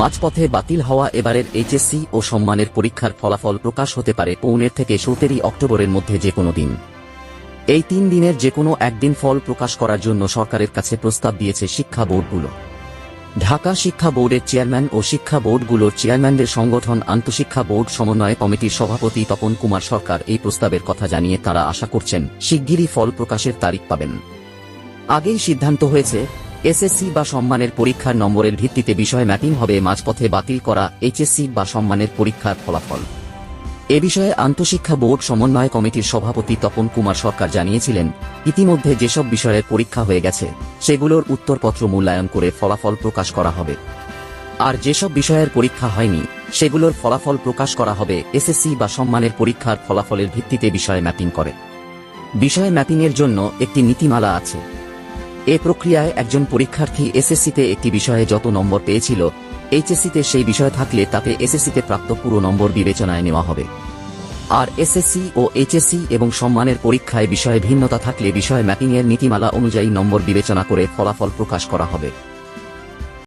মাঝপথে বাতিল হওয়া এবারের এইচএসসি ও সম্মানের পরীক্ষার ফলাফল প্রকাশ হতে পারে পৌনের থেকে সতেরই অক্টোবরের মধ্যে যে কোনো দিন। এই তিন দিনের যে কোনো একদিন ফল প্রকাশ করার জন্য সরকারের কাছে প্রস্তাব দিয়েছে শিক্ষা বোর্ডগুলো। ঢাকা শিক্ষা বোর্ডের চেয়ারম্যান ও শিক্ষা বোর্ডগুলোর চেয়ারম্যানদের সংগঠন আন্তঃশিক্ষা বোর্ড সমন্বয় কমিটির সভাপতি তপন কুমার সরকার এই প্রস্তাবের কথা জানিয়ে তারা আশা করছেন, শিগগিরই ফল প্রকাশের তারিখ পাবেন। আগেই সিদ্ধান্ত হয়েছে এসএসসি বা সম্মানের পরীক্ষার নম্বরের ভিত্তিতে বিষয় ম্যাপিং হবে, মাঝপথে বাতিল করা এইচএসসি বা সম্মানের পরীক্ষার ফলাফল। এ বিষয়ে আন্তঃশিক্ষা বোর্ড সমন্বয় কমিটির সভাপতি তপন কুমার সরকার জানিয়েছিলেন, ইতিমধ্যে যেসব বিষয়ের পরীক্ষা হয়ে গেছে, সেগুলোর উত্তরপত্র মূল্যায়ন করে ফলাফল প্রকাশ করা হবে। আর যেসব বিষয়ের পরীক্ষা হয়নি, সেগুলোর ফলাফল প্রকাশ করা হবে এসএসসি বা সম্মানের পরীক্ষার ফলাফলের ভিত্তিতে বিষয় ম্যাপিং করে। বিষয় ম্যাপিংয়ের জন্য একটি নীতিমালা আছে। এ প্রক্রিয়ায় একজন পরীক্ষার্থী এসএসসিতে একটি বিষয়ে যত নম্বর পেয়েছিল, এইচএসসিতে সেই বিষয় থাকলে তাতে এসএসসিতে প্রাপ্ত পুরো নম্বর বিবেচনায় নেওয়া হবে। আর এসএসসি ও এইচএসসি এবং সম্মানের পরীক্ষায় বিষয়ে ভিন্নতা থাকলে বিষয় ম্যাপিংয়ের নীতিমালা অনুযায়ী নম্বর বিবেচনা করে ফলাফল প্রকাশ করা হবে।